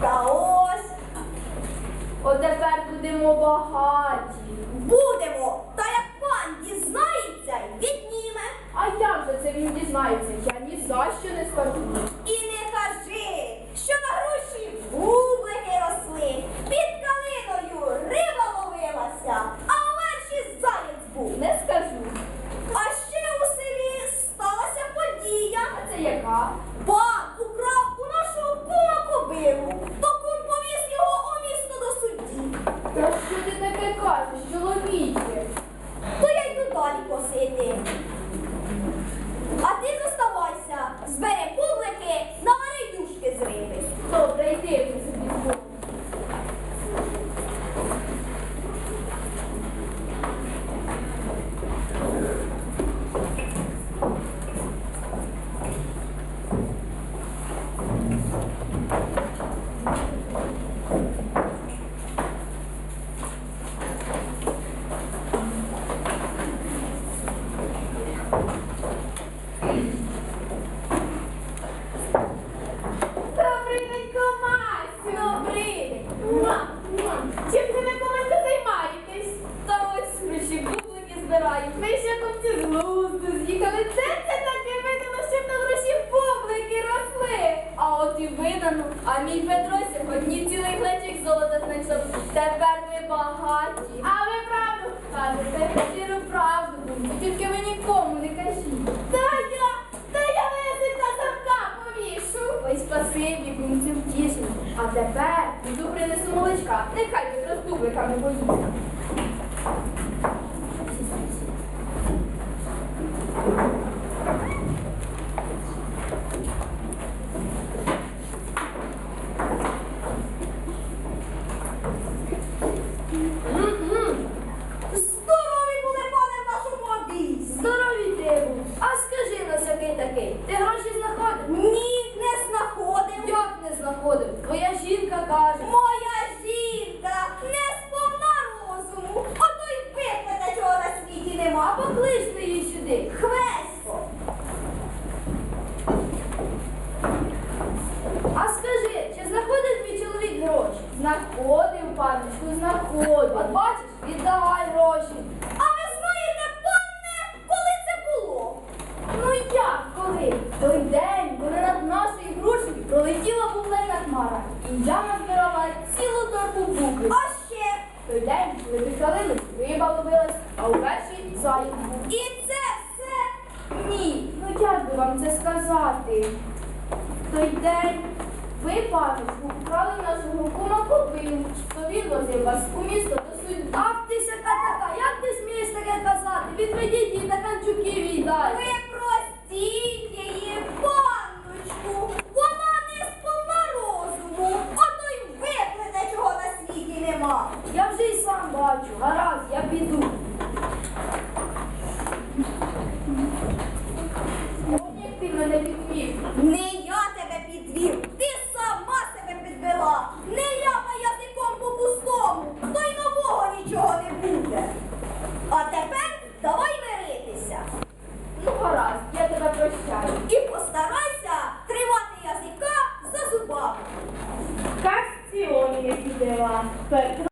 Та ось отепер будемо багаті. Будемо! Та як пан дізнається, відніме. А як же це він дізнається? Я ні за що не скажу. А мій Петро сьогодні цілий глечик золота знайшов. Тепер ви багаті. А ви правду кажете? Щиру правду, бумцю, тільки ви нікому не кажіть. Та я, та я язик на замка повішу. Ой, спасибі, бумцю втішені. А тепер піду принесу молочка. Нехай Петро з бубликами боїться. Здорові були, пане, в нашому обійсі. Здорові ти був. А скажи нас, який такий. Ти гроші знаходив? Ні, не знаходив. Як не знаходив? Твоя жінка каже. Моя жінка не сповна розуму, а то й виплете чого на світі нема. Поклич ти її сюди. Хвесько. А скажи, чи знаходив твій чоловік гроші? Паночку, знаходив. От бачиш, віддавай гроші. А ви знаєте, пане, коли це було? Ну як коли? Той день, коли над нашою грушею пролетіла бублена хмара, і я назбирала цілу торбу бублів. А ще. Той день, коли підкалили, риба ловилась, а увечері заєць був. І це все. Ні, ну як би вам це сказати? Той день ви, паночку, вкрали нашого кума кобилу, то він возив вас у місто до судді. Ах ти сяка така, як ти смієш таке казати? Відведіть її та канчуків віддай. Ви простіть її, панночку. Вона не сповна розуму, а то й виплете чого на світі нема. Я вже й сам бачу, гаразд, я піду.